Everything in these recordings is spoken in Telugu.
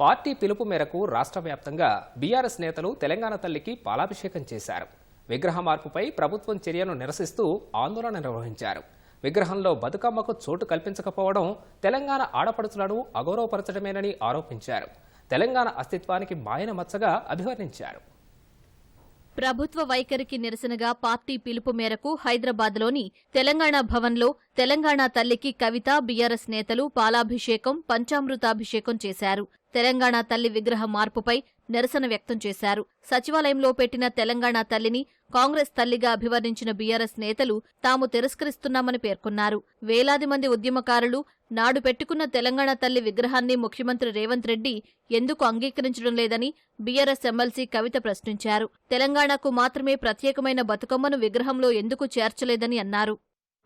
పార్టీ పిలుపు మేరకు రాష్ట్ర వ్యాప్తంగా బీఆర్ఎస్ నేతలు తెలంగాణ తల్లికి పాలాభిషేకం చేశారు. విగ్రహ మార్పుపై ప్రభుత్వం చర్యను నిరసిస్తూ ఆందోళన నిర్వహించారు. విగ్రహంలో బతుకమ్మకు చోటు కల్పించకపోవడం తెలంగాణ ఆడపడుచులను అగౌరవపరచడమేనని ఆరోపించారు. తెలంగాణ అస్తిత్వానికి మాయన మచ్చగా అభివర్ణించారు. ప్రభుత్వ వైఖరికి నిరసనగా పార్టీ పిలుపు మేరకు హైదరాబాద్లోని తెలంగాణ భవన్లో తెలంగాణ తల్లికి కవిత బీఆర్ఎస్ నేతలు పాలాభిషేకం పంచామృతాభిషేకం చేశారు. తెలంగాణ తల్లి విగ్రహ మార్పుపై నిరసన వ్యక్తం చేశారు. సచివాలయంలో పెట్టిన తెలంగాణ తల్లిని కాంగ్రెస్ తల్లిగా అభివర్ణించిన బీఆర్ఎస్ నేతలు తాము తిరస్కరిస్తున్నామని పేర్కొన్నారు. వేలాది మంది ఉద్యమకారులు నాడు పెట్టుకున్న తెలంగాణ తల్లి విగ్రహాన్ని ముఖ్యమంత్రి రేవంత్ రెడ్డి ఎందుకు అంగీకరించడం లేదని బీఆర్ఎస్ ఎమ్మెల్సీ కవిత ప్రశ్నించారు. తెలంగాణకు మాత్రమే ప్రత్యేకమైన బతుకమ్మను విగ్రహంలో ఎందుకు చేర్చలేదని అన్నారు.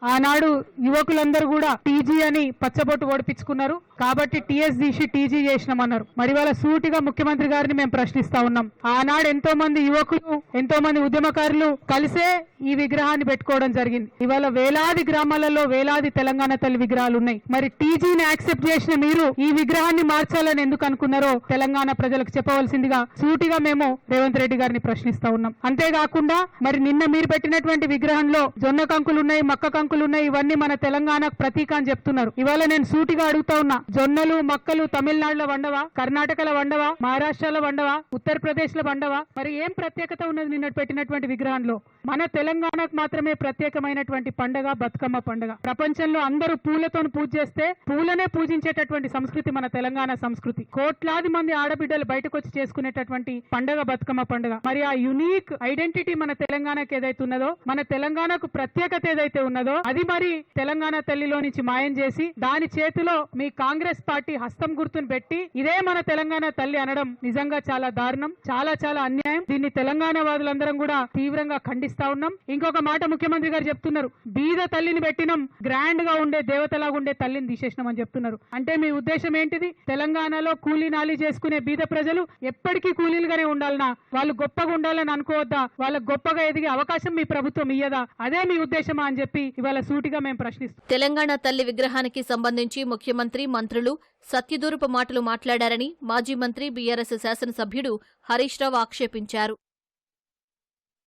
ఆనాడు యువకులందరూ కూడా టీజీ అని పచ్చబొట్టు ఓడిపించుకున్నారు. కాబట్టి టీఎస్ తీసి టీజీ చేసినామన్నారు. మరి వాళ్ళ సూటిగా ముఖ్యమంత్రి గారిని మేము ప్రశ్నిస్తా ఉన్నాం. ఆనాడు ఎంతో మంది యువకులు ఎంతో మంది ఉద్యమకారులు కలిసే ఈ విగ్రహాన్ని పెట్టుకోవడం జరిగింది. ఇవాళ వేలాది గ్రామాలలో వేలాది తెలంగాణ తల్లి విగ్రహాలు ఉన్నాయి. మరి టీజీని యాక్సెప్ట్ చేసిన మీరు ఈ విగ్రహాన్ని మార్చాలని ఎందుకు అనుకున్నారో తెలంగాణ ప్రజలకు చెప్పవలసిందిగా సూటిగా మేము రేవంత్ రెడ్డి గారిని ప్రశ్నిస్తా ఉన్నాం. అంతేకాకుండా మరి నిన్న మీరు పెట్టినటువంటి విగ్రహంలో జొన్న కంకులు ఉన్నాయి మక్క కంకులు ఉన్నాయి ఇవన్నీ మన తెలంగాణకు ప్రతీక అని చెప్తున్నారు. ఇవాళ నేను సూటిగా అడుగుతా ఉన్నా జొన్నలు మక్కలు తమిళనాడులో వండవా? కర్ణాటకలో వండవా? మహారాష్ట్రలో వండవా? ఉత్తరప్రదేశ్లో వండవా? మరి ఏం ప్రత్యేకత ఉన్నది నిన్న పెట్టినటువంటి విగ్రహంలో? మన తెలంగాణకు మాత్రమే ప్రత్యేకమైనటువంటి పండగ బతుకమ్మ పండగ. ప్రపంచంలో అందరూ పూలతో పూజ చేస్తే పూలనే పూజించేటటువంటి సంస్కృతి మన తెలంగాణ సంస్కృతి. కోట్లాది మంది ఆడబిడ్డలు బయటకు వచ్చి చేసుకునేటటువంటి పండగ బతుకమ్మ పండగ. మరి ఆ యునీక్ ఐడెంటిటీ మన తెలంగాణకు ఏదైతే ఉన్నదో మన తెలంగాణకు ప్రత్యేకత ఏదైతే ఉన్నదో అది మరి తెలంగాణ తల్లిలో నుంచి మాయం చేసి దాని చేతిలో మీ కాంగ్రెస్ పార్టీ హస్తం గుర్తును పెట్టి ఇదే మన తెలంగాణ తల్లి అనడం నిజంగా చాలా దారుణం చాలా చాలా అన్యాయం. దీన్ని తెలంగాణ వాదులందరం కూడా తీవ్రంగా ఖండిస్తా ఉన్నాం. ఇంకొక మాట ముఖ్యమంత్రి గారు చెప్తున్నారు. బీద తల్లిని పెట్టినాం గ్రాండ్గా ఉండే దేవతలాగా ఉండే తల్లిని తీసేసినాం అని చెప్తున్నారు. అంటే మీ ఉద్దేశం ఏంటిది? తెలంగాణలో కూలీ నాలి చేసుకునే బీద ప్రజలు ఎప్పటికీ కూలీలుగానే ఉండాలనా? వాళ్ళు గొప్పగా ఉండాలని అనుకోవద్దా? వాళ్ళకు గొప్పగా ఎదిగే అవకాశం మీ ప్రభుత్వం ఇయ్యదా? అదే మీ ఉద్దేశమా అని చెప్పి ఇవాళ సూటిగా మేము ప్రశ్నిస్తాం. తెలంగాణ తల్లి విగ్రహానికి సంబంధించి ముఖ్యమంత్రి మంత్రులు సత్యదూరపు మాటలు మాట్లాడారని మాజీ మంత్రి బీఆర్ఎస్ శాసనసభ్యుడు హరీష్ రావు ఆక్షేపించారు.